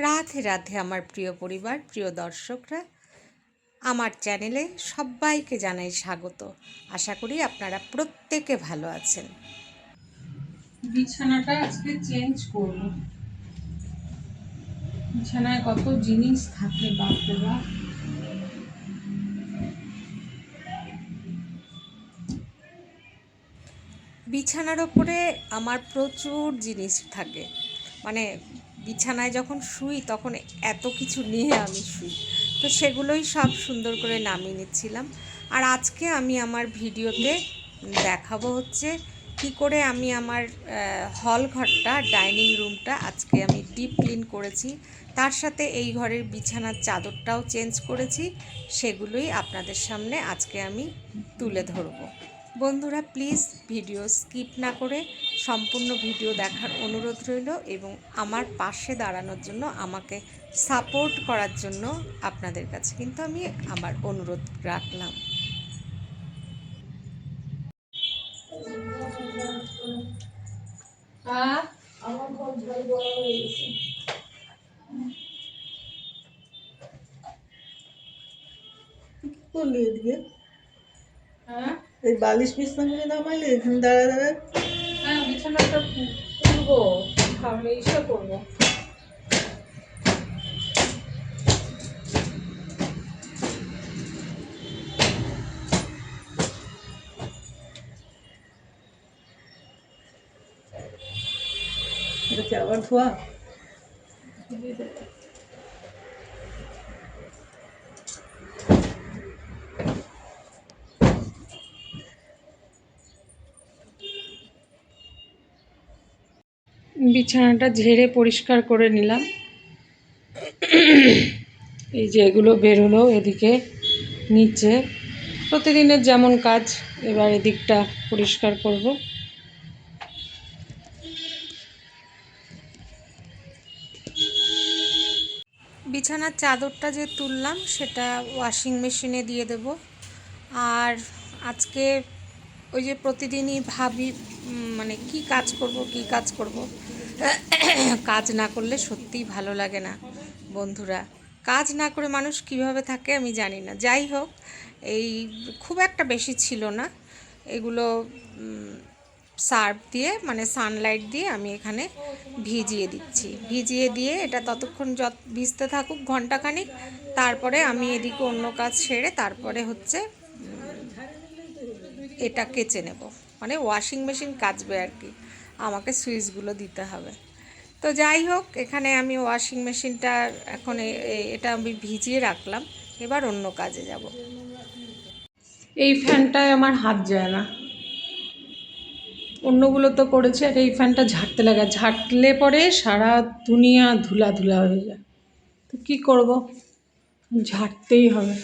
রাধে রাধে আমার প্রিয় পরিবার প্রিয় দর্শকরা। আমার চ্যানেলে সবাইকে জানাই স্বাগত। আশা করি আপনারা প্রত্যেকে ভালো আছেন। বিছানাটা আজকে চেঞ্জ করব। বিছানায় কত জিনিস থাকে বাপরে বাপ। বিছানার ওপরে আমার প্রচুর জিনিস থাকে। মানে বিছানায় যখন শুই, তখন এত কিছু নিয়ে আমি শুই। তো সেগুলোই সব সুন্দর করে নামিয়ে নিচ্ছিলাম। আর আজকে আমি আমার ভিডিওতে দেখাবো হচ্ছে কি করে আমি আমার হল ঘরটা, ডাইনিং রুমটা আজকে আমি ডিপ ক্লিন করেছি। তার সাথে এই ঘরের বিছানার চাদরটাও চেঞ্জ করেছি। সেগুলোই আপনাদের সামনে আজকে আমি তুলে ধরবো। বন্ধুরা প্লিজ ভিডিও স্কিপ না করে সম্পূর্ণ ভিডিও দেখার অনুরোধ রইল এবং আমার পাশে দাঁড়ানোর জন্য, আমাকে সাপোর্ট করার জন্য আপনাদের কাছে কিন্তু আমি আমার অনুরোধ রাখলাম। করলি এদিকে? এই বালিশ বিছনাগুলো নামাইলে এখানে দাঁড়া দাঁড়া। হ্যাঁ বিছানাটা তুলবো তাহলে ইসে করব। এটা কি আবার ধোয়া? বিছানাটা ঝেড়ে পরিষ্কার করে নিলাম। এই যে এগুলো বেরোলো এদিকে, নিচে। প্রতিদিনের যেমন কাজ, এবার এদিকটা পরিষ্কার করব। বিছানার চাদরটা যে তুললাম, সেটা ওয়াশিং মেশিনে দিয়ে দেব। আর আজকে ওই যে প্রতিদিনই ভাবি মানে কি কাজ করব, কি কাজ করব কাজ না করলে সত্যিই ভালো লাগে না, বন্ধুরা। কাজ না করে মানুষ কীভাবে থাকে আমি জানি না। যাই হোক, এই খুব একটা বেশি ছিল না। এগুলো সার্ফ দিয়ে মানে সানলাইট দিয়ে আমি এখানে ভিজিয়ে দিচ্ছি। ভিজিয়ে দিয়ে এটা ততক্ষণ যত, ভিজতে থাকুক ঘন্টাখানিক, তারপরে আমি এদিকে অন্য কাজ সেরে তারপরে হচ্ছে এটা কেচে নেব। মানে ওয়াশিং মেশিন কাচবে আর কি। আমাকে সুইচগুলো দিতে হবে। তো যাই হোক, এখানে আমি ওয়াশিং মেশিনটা এখন এটা আমি ভিজিয়ে রাখলাম। এবার অন্য কাজে যাব। এই ফ্যানটায় আমার হাত যায় না। অন্যগুলো তো করেছে, আর এই ফ্যানটা ঝাড়তে লাগে। ঝাড়লে পরে সারা দুনিয়া ধুলা ধুলা হয়ে যায়। তো কী করব? ঝাড়তেই হবে।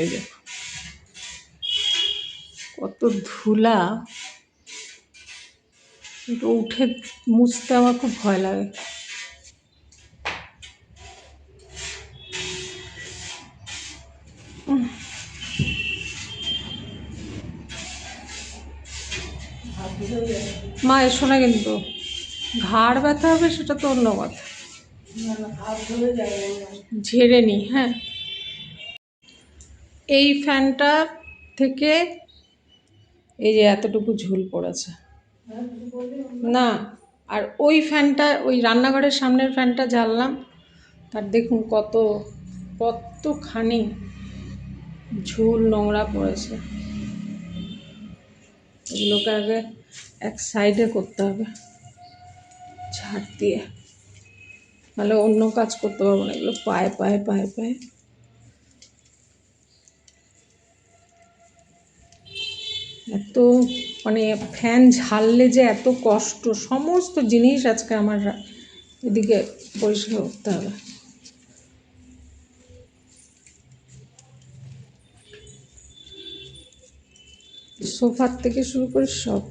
এই দেখো কত ধুলা। কিন্তু উঠে মুছতে আমার খুব ভয় লাগে। মা, এসো না কিন্তু। ঘাড় ব্যথা হবে সেটা তো অন্য কথা। ঝেড়ে নি হ্যাঁ। এই ফ্যানটা থেকে এই যে এতটুকু ঝুল পড়েছে। না, আর ওই ফ্যানটা, ওই রান্নাঘরের সামনের ফ্যানটা জ্বাললাম। তার দেখুন কত, কতখানি ঝুল নোংরা পড়েছে। এগুলোকে আগে এক সাইডে করতে হবে, ঝাড় দিয়ে। নাহলে অন্য কাজ করতে পারব না, এগুলো পায়ে পায়ে পায়ে পায়ে। এত মানে ফ্যান ঝাললে যে এত কষ্ট, সমস্ত জিনিস আজকে আমার এদিকে পরিষ্কার করতে হবে। সোফার থেকে শুরু করে সব।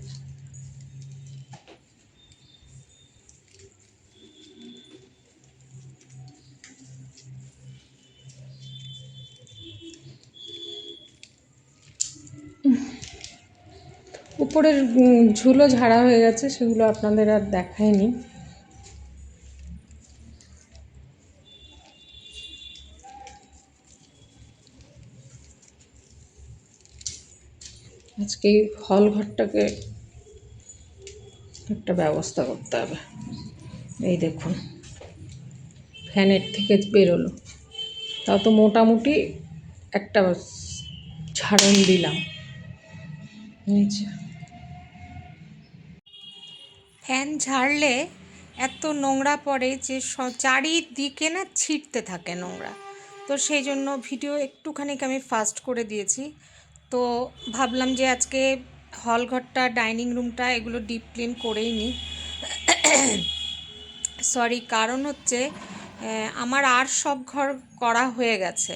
উফ ঝুলো ঝাড়া হয়ে গেছে, সেগুলো আপনাদের আর দেখায়নি আজকে হল ঘরটাকে একটা ব্যবস্থা করতে হবে। এই দেখুন, ফ্যানের থেকে বেরোলো। তাও তো মোটামুটি একটা ঝাড়ন দিলাম। নিচে। ফ্যান ঝাড়লে এত নোংরা পড়ে যে চারিদিকে না ছিটতে থাকে নোংরা। তো সেই জন্য ভিডিও একটুখানি আমি ফাস্ট করে দিয়েছি। তো ভাবলাম যে আজকে হল ঘরটা, ডাইনিং রুমটা এগুলো ডিপ ক্লিন করেই নিই। সরি, কারণ হচ্ছে আমার আর সব ঘর করা হয়ে গেছে।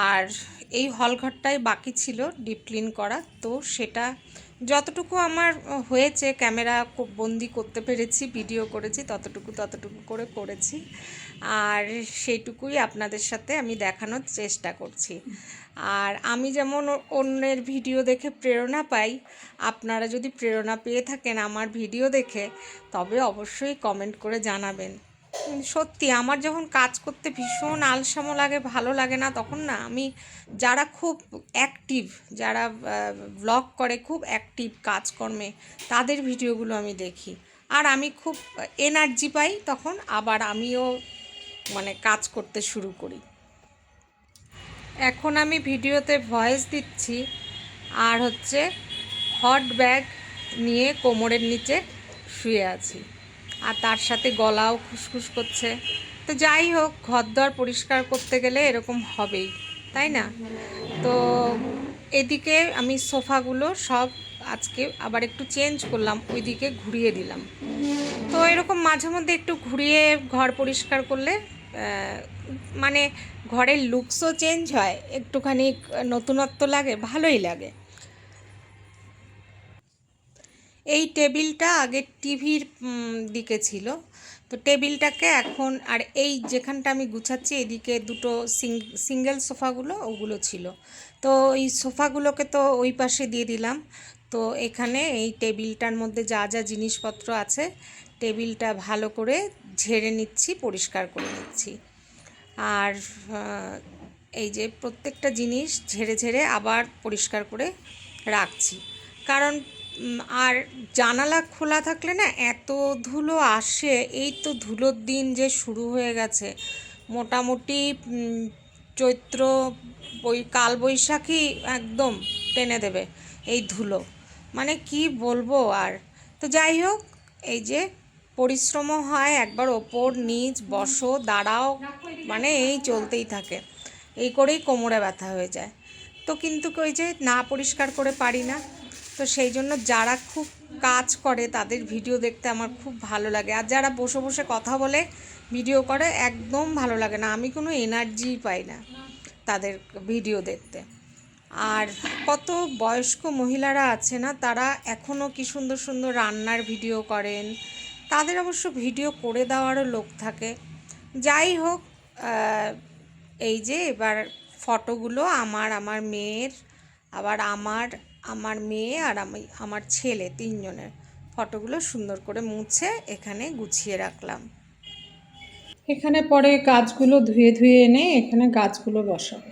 আর এই হল ঘরটাই বাকি ছিল ডিপ ক্লিন করা। তো সেটা যতটুকু আমার হয়েছে, ক্যামেরা বন্দি করতে পেরেছি, ভিডিও করেছি, ততটুকু ততটুকু করে করেছি। আর সেইটুকুই আপনাদের সাথে আমি দেখানোর চেষ্টা করছি। আর আমি যেমন অন্যের ভিডিও দেখে প্রেরণা পাই, আপনারা যদি প্রেরণা পেয়ে থাকেন আমার ভিডিও দেখে, তবে অবশ্যই কমেন্ট করে জানাবেন। সত্যি আমার যখন কাজ করতে ভীষণ আলসামো লাগে, ভালো লাগে না, তখন না আমি যারা খুব অ্যাক্টিভ যারা ব্লগ করে খুব অ্যাক্টিভ কাজকর্মে, তাদের ভিডিওগুলো আমি দেখি। আর আমি খুব এনার্জি পাই, তখন আবার আমিও মানে কাজ করতে শুরু করি। এখন আমি ভিডিওতে ভয়েস দিচ্ছি, আর হচ্ছে হট ব্যাগ নিয়ে কোমরের নিচে শুয়ে আছি। আর তার সাথে গলাও খুসখুস করছে। তো যাই হোক, ঘরদর পরিষ্কার করতে গেলে এরকম হবেই, তাই না? তো এদিকে আমি সোফাগুলো সব আজকে আবার একটু চেঞ্জ করলাম, ওইদিকে ঘুরিয়ে দিলাম। তো এরকম মাঝে মধ্যে একটু ঘুরিয়ে ঘর পরিষ্কার করলে মানে ঘরের লুকসও চেঞ্জ হয়, একটুখানি নতুনত্ব লাগে, ভালোই লাগে। এই টেবিলটা আগে টিভির দিকে ছিল। তো টেবিলটাকে এখন, আর এই যেখানটা আমি গুছাচ্ছি, এদিকে দুটো সিঙ্গেল সোফাগুলো, ওগুলো ছিল। তো এই সোফাগুলোকে তো ওই পাশে দিয়ে দিলাম। তো এখানে এই টেবিলটার মধ্যে যা যা জিনিসপত্র আছে, টেবিলটা ভালো করে ঝেড়ে নিচ্ছি, পরিষ্কার করে নিচ্ছি। আর এই যে প্রত্যেকটা জিনিস ঝেড়ে ঝেড়ে আবার পরিষ্কার করে রাখছি। কারণ আর জানালা খোলা থাকলে না এত ধুলো আসে, এই তো ধুলোর দিন যে শুরু হয়ে গেছে। মোটামুটি চৈত্র বই কাল বৈশাখী একদম টেনে দেবে এই ধুলো। মানে কি বলব আর? তো যাই হোক, এই যে পরিশ্রমও হয়, একবার ওপর নিচ বসো, দাঁড়াও মানে এই চলতেই থাকে। এই করেই কোমরে ব্যথা হয়ে যায়। তো কিন্তু ওই যে না পরিষ্কার করে পারি না। তো সেই জন্য যারা খুব কাজ করে তাদের ভিডিও দেখতে আমার খুব ভালো লাগে। আর যারা বসে বসে কথা বলে, ভিডিও করে, একদম ভালো লাগে না। আমি কোনো এনার্জি পাই না তাদের ভিডিও দেখতে। আর কত বয়স্ক মহিলারা আছে না, তারা এখনও কি সুন্দর সুন্দর রান্নার ভিডিও করেন। তাদের অবশ্য ভিডিও করে দেওয়ারও লোক থাকে। যাই হোক এই যে এবার ফটোগুলো আমার আমার মেয়ের, আবার আমার আমার মেয়ে আর আমি আমার ছেলে তিনজনের। ফটোগুলো সুন্দর করে মুছে এখানে গুছিয়ে রাখলাম। এখানে পরে গাছগুলো ধুয়ে ধুয়ে এনে এখানে গাছগুলো বসাবো।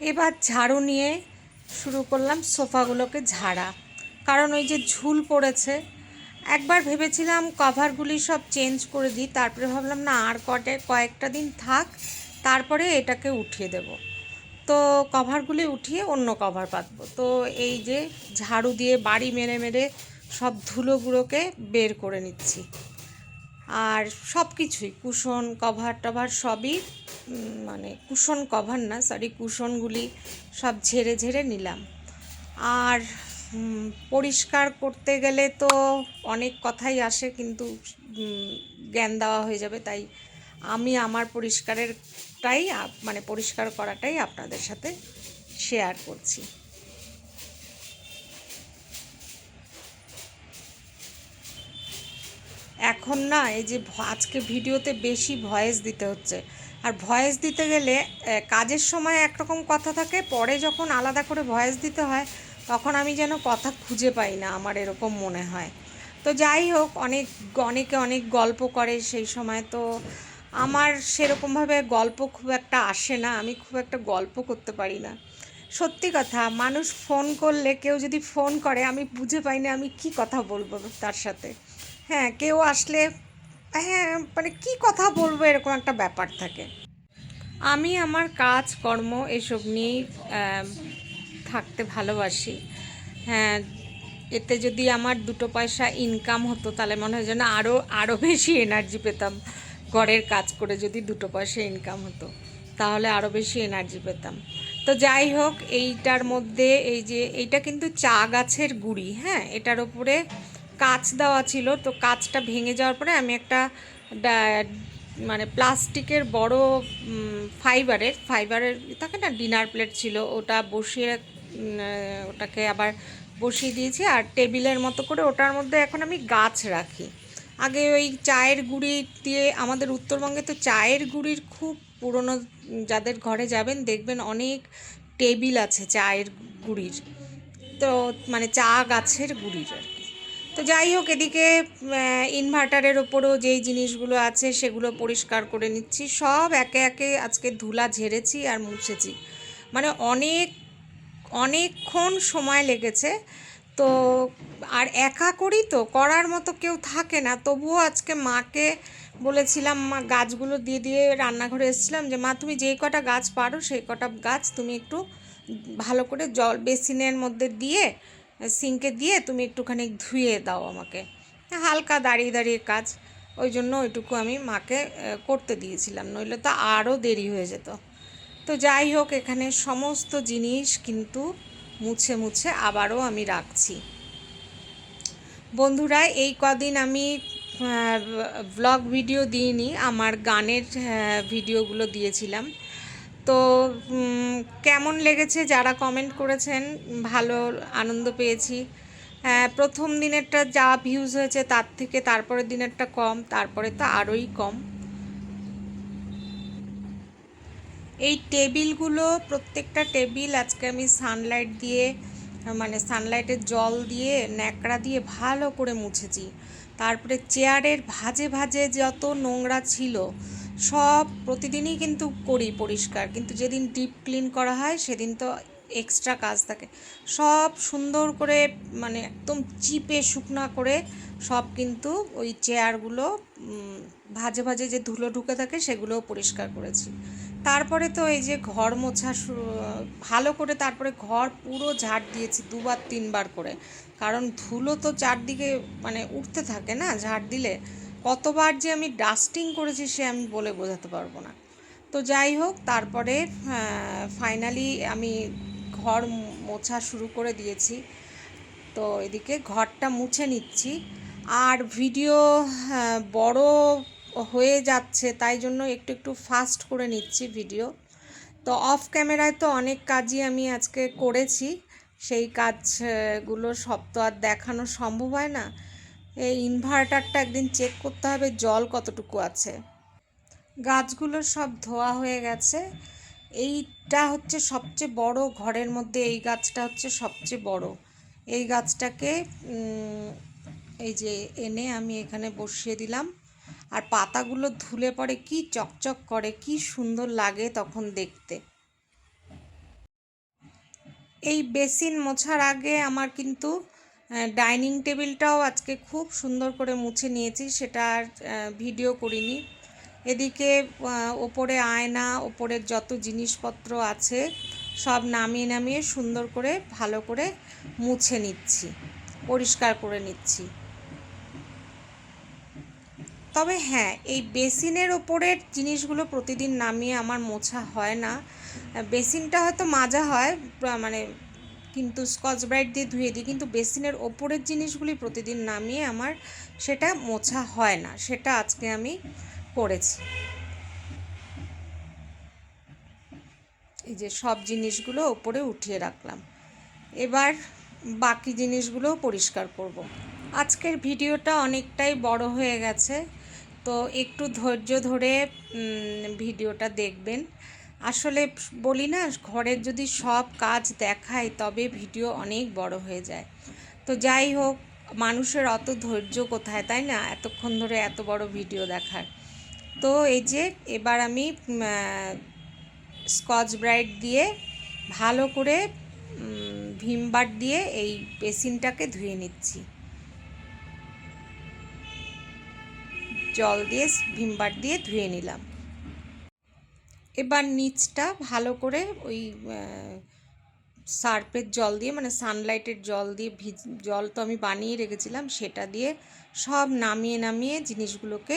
এবার ঝাড়ু নিয়ে শুরু করলাম সোফাগুলোকে ঝাড়া। কারণ ওই যে ঝুল পড়েছে। একবার ভেবেছিলাম কভারগুলি সব চেঞ্জ করে দিই তারপরে ভাবলাম না আর কটে কয়েকটা দিন থাক তারপরে এটাকে উঠিয়ে দেব। তো কভারগুলি উঠিয়ে অন্য কভার পাতবো তো এই যে ঝাড়ু দিয়ে বাড়ি মেরে মেরে সব ধুলোগুলোকে বের করে নিচ্ছি। আর সব কিছুই, কুশন কভার টভার সবই মানে কুশন কভার না সরি কুশনগুলি সব ঝেড়ে ঝেড়ে নিলাম। আর পরিষ্কার করতে গেলে তো অনেক কথাই আসে, কিন্তু জ্ঞান দেওয়া হয়ে যাবে, তাই আমি আমার পরিষ্কারেরটাই আপ- মানে পরিষ্কার করাটাই আপনাদের সাথে শেয়ার করছি। এখন না, এই যে আজকে ভিডিওতে বেশি ভয়েস দিতে হচ্ছে। আর ভয়েস দিতে গেলে কাজের সময় একরকম কথা থাকে, পরে যখন আলাদা করে ভয়েস দিতে হয়, তখন আমি যেন কথা খুঁজে পাই না, আমার এরকম মনে হয়। তো যাই হোক, অনেক, অনেকে অনেক গল্প করে সেই সময়, তো আমার সেরকমভাবে গল্প খুব একটা আসে না, আমি খুব একটা গল্প করতে পারি না। সত্যি কথা, মানুষ ফোন করলে, কেউ যদি ফোন করে, আমি বুঝে পাই না আমি কি কথা বলব তার সাথে। হ্যাঁ কেউ আসলে হ্যাঁ মানে কি কথা বলব এরকম একটা ব্যাপার থাকে। আমি আমার কাজ, কর্ম এসব নিয়েই থাকতে ভালোবাসি। হ্যাঁ এতে যদি আমার দুটো পয়সা ইনকাম হতো, তাহলে মনে হয় যেন আরও আরও বেশি এনার্জি পেতাম। ঘরের কাজ করে যদি দুটো পয়সা ইনকাম হতো, তাহলে আরও বেশি এনার্জি পেতাম। তো যাই হোক, এইটার মধ্যে এই যে, এইটা কিন্তু চা গাছের গুড়ি হ্যাঁ? এটার ওপরে কাচ দেওয়া ছিল। তো কাচটা ভেঙে যাওয়ার পরে আমি একটা মানে প্লাস্টিকের বড় ফাইবারের ফাইবারের থাকে না ডিনার প্লেট ছিল, ওটা বসিয়ে ওটাকে আবার বসিয়ে দিয়েছি। আর টেবিলের মতো করে ওটার মধ্যে এখন আমি গাছ রাখি। আগে ওই চায়ের গুঁড়ি দিয়ে আমাদের উত্তরবঙ্গে তো চায়ের গুঁড়ির খুব পুরনো যাদের ঘরে যাবেন দেখবেন অনেক টেবিল আছে চায়ের গুঁড়ির। তো মানে চা গাছের গুঁড়ির আর কি। তো যাই হোক, এদিকে ইনভার্টারের ওপরও যেই জিনিসগুলো আছে সেগুলো পরিষ্কার করে নিচ্ছি। সব একে একে আজকে ধুলা ঝেড়েছি আর মুছেছি। মানে অনেক, অনেকক্ষণ সময় লেগেছে। তো আর একা করি তো, করার মতো কেউ থাকে না। তবুও আজকে মাকে বলেছিলাম, মা, গাছগুলো দিয়ে দিয়ে রান্নাঘরে এসেছিলাম যে, মা, তুমি যেই কটা গাছ পারো, সেই কটা গাছ তুমি একটু ভালো করে জল, বেসিনের মধ্যে দিয়ে, সিঙ্কে দিয়ে তুমি একটুখানি ধুয়ে দাও আমাকে। হালকা দাঁড়িয়ে দাঁড়িয়ে কাজ, ওই জন্য ওইটুকু আমি মাকে করতে দিয়েছিলাম। নইলে তো আরও দেরি হয়ে যেত। তো যাই হোক, এখানে সমস্ত জিনিস কিন্তু মুছে মুছে আবারও আমি রাখছি। বন্ধুরা, এই কদিন আমি ব্লগ ভিডিও দিইনি, আমার গানের ভিডিওগুলো দিয়েছিলাম। তো কেমন লেগেছে যারা কমেন্ট করেছেন, ভালো আনন্দ পেয়েছি। প্রথম দিনেরটা যা ভিউজ হয়েছে, তার থেকে তারপরের দিনেরটা কম, তারপরে তো আরোই কম। এই টেবিলগুলো, প্রত্যেকটা টেবিল আজকে আমি সানলাইট দিয়ে মানে সানলাইটের জল দিয়ে, ন্যাকড়া দিয়ে ভালো করে মুছেছি। তারপরে চেয়ারের ভাজে ভাজে যত নোংরা ছিল, সব প্রতিদিনই কিন্তু করি পরিষ্কার। কিন্তু যেদিন ডিপ ক্লিন করা হয়, সেদিন তো এক্সট্রা কাজ থাকে। সব সুন্দর করে মানে একদম চিপে শুকনা করে সব কিন্তু ওই চেয়ারগুলো ভাজে ভাজে যে ধুলো ঢুকে থাকে, সেগুলোও পরিষ্কার করেছি। তারপরে তো এই যে ঘর মোছা ভালো করে তারপরে ঘর পুরো ঝাড় দিয়েছি দুবার, তিনবার করে। কারণ ধুলো তো চারদিকে মানে উঠতে থাকে না ঝাড় দিলে। কতবার যে আমি ডাস্টিং করেছি সে আমি বলে বোঝাতে পারব না। তো যাই হোক, তারপরে ফাইনালি আমি ঘর মোছা শুরু করে দিয়েছি। তো এদিকে ঘরটা মুছে নিচ্ছি। আর ভিডিও বড় হয়ে যাচ্ছে, তাই জন্য একটু একটু ফাস্ট করে নিচ্ছি ভিডিও তো অফ ক্যামেরায় তো অনেক কাজই আমি আজকে করেছি, সেই কাজগুলো সব তো আর দেখানো সম্ভব হয় না। এই ইনভার্টারটা একদিন চেক করতে হবে, জল কতটুকু আছে। গাছগুলো সব ধোয়া হয়ে গেছে, এইটা হচ্ছে সবচেয়ে বড়, ঘরের মধ্যে এই গাছটা হচ্ছে সবচেয়ে বড়। এই গাছটাকে এই যে এনে আমি এখানে বসিয়ে দিলাম। আর পাতাগুলো ধুলে পরে কি চকচক করে, কি সুন্দর লাগে তখন দেখতে। এই বেসিন মোছার আগে আমার কিন্তু ডাইনিং টেবিলটাও আজকে খুব সুন্দর করে মুছে নিয়েছি, সেটা আর ভিডিও করিনি। এদিকে ওপরে আয়না ওপরের যত জিনিসপত্র আছে, সব নামিয়ে নামিয়ে সুন্দর করে, ভালো করে মুছে নিচ্ছি, পরিষ্কার করে নিচ্ছি। তবে হ্যাঁ এই বেসিনের ওপরের জিনিসগুলো প্রতিদিন নামিয়ে আমার মোছা হয় না। বেসিনটা হয়তো মাজা হয় মানে কিন্তু স্কচ ব্রাইট দিয়ে ধুয়ে দিই, কিন্তু বেসিনের ওপরের জিনিসগুলি প্রতিদিন নামিয়ে আমার সেটা মোছা হয় না, সেটা আজকে আমি করেছি। এই যে সব জিনিসগুলো ওপরে উঠিয়ে রাখলাম। এবার বাকি জিনিসগুলোও পরিষ্কার করব। আজকের ভিডিওটা অনেকটাই বড় হয়ে গেছে। তো একটু ধৈর্য ধরে ভিডিওটা দেখবেন। আসলে বলি না ঘরের যদি সব কাজ দেখায় তবে ভিডিও অনেক বড় হয়ে যায়। তো যাই হোক মানুষের অত ধৈর্য কোথায় তাই না? এতক্ষণ ধরে এত বড় ভিডিও দেখার। তো এই যে এবার আমি স্কচ ব্রাইট দিয়ে ভালো করে উম, ভিম বার দিয়ে এই বেসিনটাকে ধুয়ে নিচ্ছি। জল দিয়ে ভিম বার দিয়ে ধুয়ে নিলাম। এবার নিচটা ভালো করে ওই সার্পের জল দিয়ে মানে সানলাইটের জল দিয়ে ভিজ, জল তো আমি বানিয়ে রেখেছিলাম, সেটা দিয়ে সব নামিয়ে নামিয়ে জিনিসগুলোকে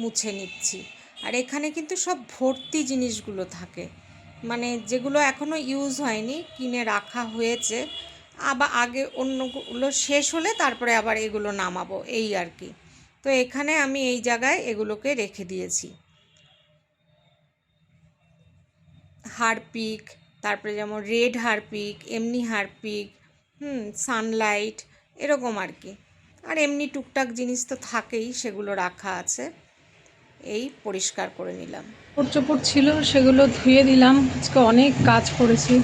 মুছে নিচ্ছি। আর এখানে কিন্তু সব ভর্তি জিনিসগুলো থাকে। মানে যেগুলো এখনও ইউজ হয়নি, কিনে রাখা হয়েছে, আবার আগে অন্যগুলো শেষ হলে তারপরে আবার এগুলো নামাবো, এই আর কি। তো এখানে আমি এই জায়গায় এগুলোকে রেখে দিয়েছি। হারপিক, তারপরে যেমন রেড হারপিক, এমনি হারপিক, হুম, সানলাইট, এরকম আর কি। আর এমনি টুকটাক জিনিস তো থাকেই, সেগুলো রাখা আছে। এই পরিষ্কার করে নিলাম। চোপড় ছিল, সেগুলো ধুয়ে দিলাম আজকে অনেক কাজ করেছি।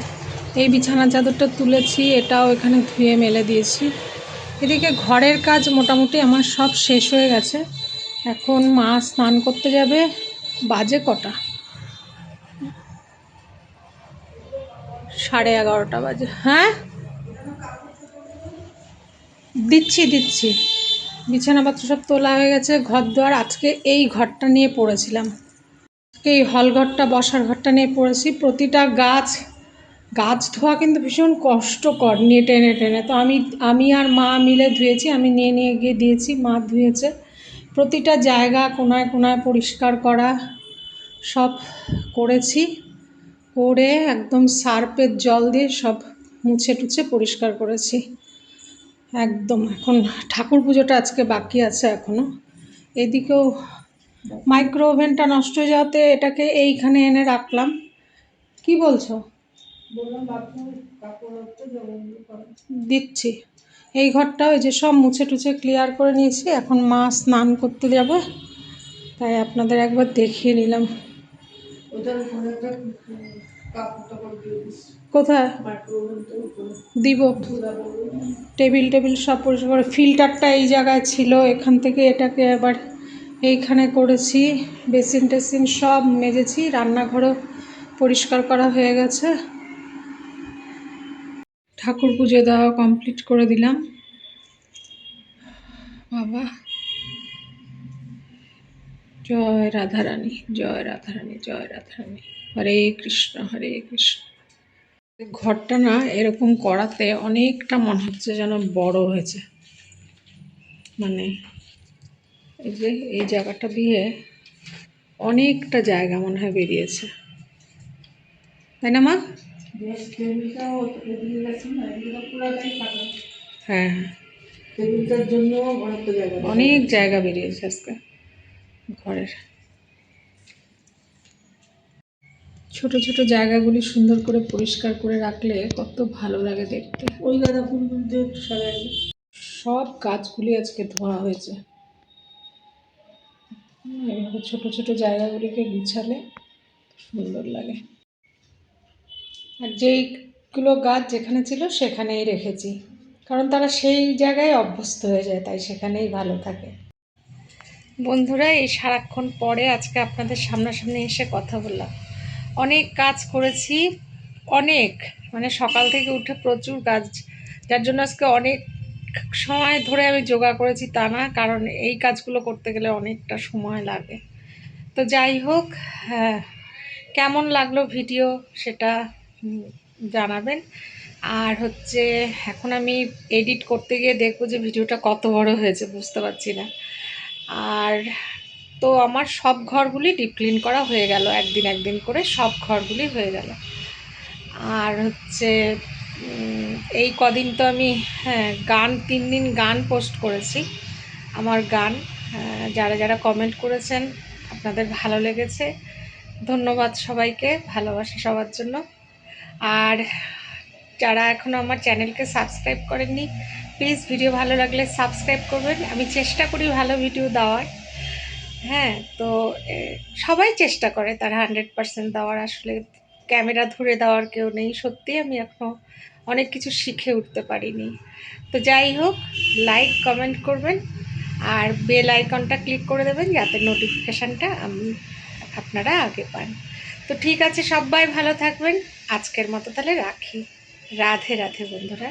এই বিছানা চাদরটা তুলেছি, এটাও এখানে ধুয়ে মেলে দিয়েছি। এদিকে ঘরের কাজ মোটামুটি আমার সব শেষ হয়ে গেছে। এখন মা স্নান করতে যাবে বাজে কটা? সাড়ে এগারোটা বাজে। হ্যাঁ? দিচ্ছি দিচ্ছি। বিছানাপত্র সব তোলা হয়ে গেছে। ঘর দুয়ার আজকে এই ঘরটা নিয়ে পড়েছিলাম। এই হল ঘরটা বসার ঘরটা নিয়ে পড়েছি। প্রতিটা গাছ গাছ ধোয়া কিন্তু ভীষণ কষ্টকর নিয়ে টেনে টেনে তো আমি আমি আর মা মিলে ধুয়েছি, আমি নিয়ে নিয়ে গিয়ে দিয়েছি, মা ধুয়েছে। প্রতিটা জায়গা কোনায় কোনায় পরিষ্কার করা সব করেছি, করে একদম সার্পের জল দিয়ে সব মুছে টুছে পরিষ্কার করেছি। একদম, এখন ঠাকুর পুজোটা আজকে বাকি আছে এখনও এদিকেও মাইক্রো ওভেনটা নষ্ট হয়ে যাওয়াতে এটাকে এইখানে এনে রাখলাম। কি বলছো? দিচ্ছি। এই ঘরটা ওই যে সব মুছে টুছে ক্লিয়ার করে নিয়েছি। এখন মা স্নান করতে যাবে তাই আপনাদের একবার দেখিয়ে নিলাম। কোথায়? দিব। টেবিল টেবিল সব পরিষ্কার ফিল্টারটা এই জায়গায় ছিল এখান থেকে এটাকে আবার এইখানে করেছি। বেসিন টেসিন সব মেজেছি। রান্নাঘরও পরিষ্কার করা হয়ে গেছে। ঠাকুর পুজো দেওয়া কমপ্লিট করে দিলাম। বাবা। জয় রাধারানী জয় রাধারানী জয় রাধারানী। হরে কৃষ্ণ হরে কৃষ্ণ। ঘরটা না এরকম করাতে অনেকটা মনে হচ্ছে যেন বড় হয়েছে। মানে এই যে এই জায়গাটা দিয়ে অনেকটা জায়গা মনে হয় বেরিয়েছে। তাই না মা? হ্যাঁ। টেবিলটার জন্য জায়গা অনেক জায়গা বেরিয়েছে আজকে ঘরের। ছোট ছোট জায়গাগুলি সুন্দর করে পরিষ্কার করে রাখলে কত ভালো লাগে দেখতে। ওই গাঁদা ফুল দিয়ে সাজাই সব গাছগুলি আজকে ধোয়া হয়েছে। এভাবে ছোট ছোট জায়গাগুলিকে গুছালে সুন্দর লাগে। আর যেইগুলো গাছ যেখানে ছিল সেখানেই রেখেছি। কারণ তারা সেই জায়গায় অভ্যস্ত হয়ে যায় তাই সেখানেই ভালো থাকে। বন্ধুরা এই সারাক্ষণ পরে আজকে আপনাদের সামনাসামনি এসে কথা বললাম। অনেক কাজ করেছি অনেক। মানে সকাল থেকে উঠে প্রচুর কাজ যার জন্য আজকে অনেক সময় ধরে আমি যোগা করেছি তা না কারণ এই কাজগুলো করতে গেলে অনেকটা সময় লাগে। তো যাই হোক হ্যাঁ, কেমন লাগল ভিডিও সেটা জানাবেন। আর হচ্ছে এখন আমি এডিট করতে গিয়ে দেখব যে ভিডিওটা কত বড় হয়েছে বুঝতে পারছি না। আর তো আমার সব ঘরগুলি ডিপ ক্লিন করা হয়ে গেল একদিন একদিন করে সব ঘরগুলি হয়ে গেল। আর হচ্ছে এই কদিন তো আমি হ্যাঁ গান তিন দিন গান পোস্ট করেছি আমার গান। আহ, যারা যারা কমেন্ট করেছেন আপনাদের ভালো লেগেছে। ধন্যবাদ সবাইকে ভালোবাসা সবার জন্য। আর যারা এখনও আমার চ্যানেলকে সাবস্ক্রাইব করেননি প্লিজ ভিডিও ভালো লাগলে সাবস্ক্রাইব করবেন। আমি চেষ্টা করি ভালো ভিডিও দেওয়ার। হ্যাঁ তো সবাই চেষ্টা করে তার হান্ড্রেড পার্সেন্ট দেওয়ার। আসলে ক্যামেরা ধরে দেওয়ার কেউ নেই। সত্যি আমি এখনও অনেক কিছু শিখে উঠতে পারিনি। তো যাই হোক লাইক কমেন্ট করবেন। আর বেল আইকনটা ক্লিক করে দেবেন যাতে নোটিফিকেশানটা আমি, আপনারা আগে পান। তো ঠিক আছে সবাই ভালো থাকবেন। আজকের মতো তাহলে রাখি। রাধে রাধে বন্ধুরা।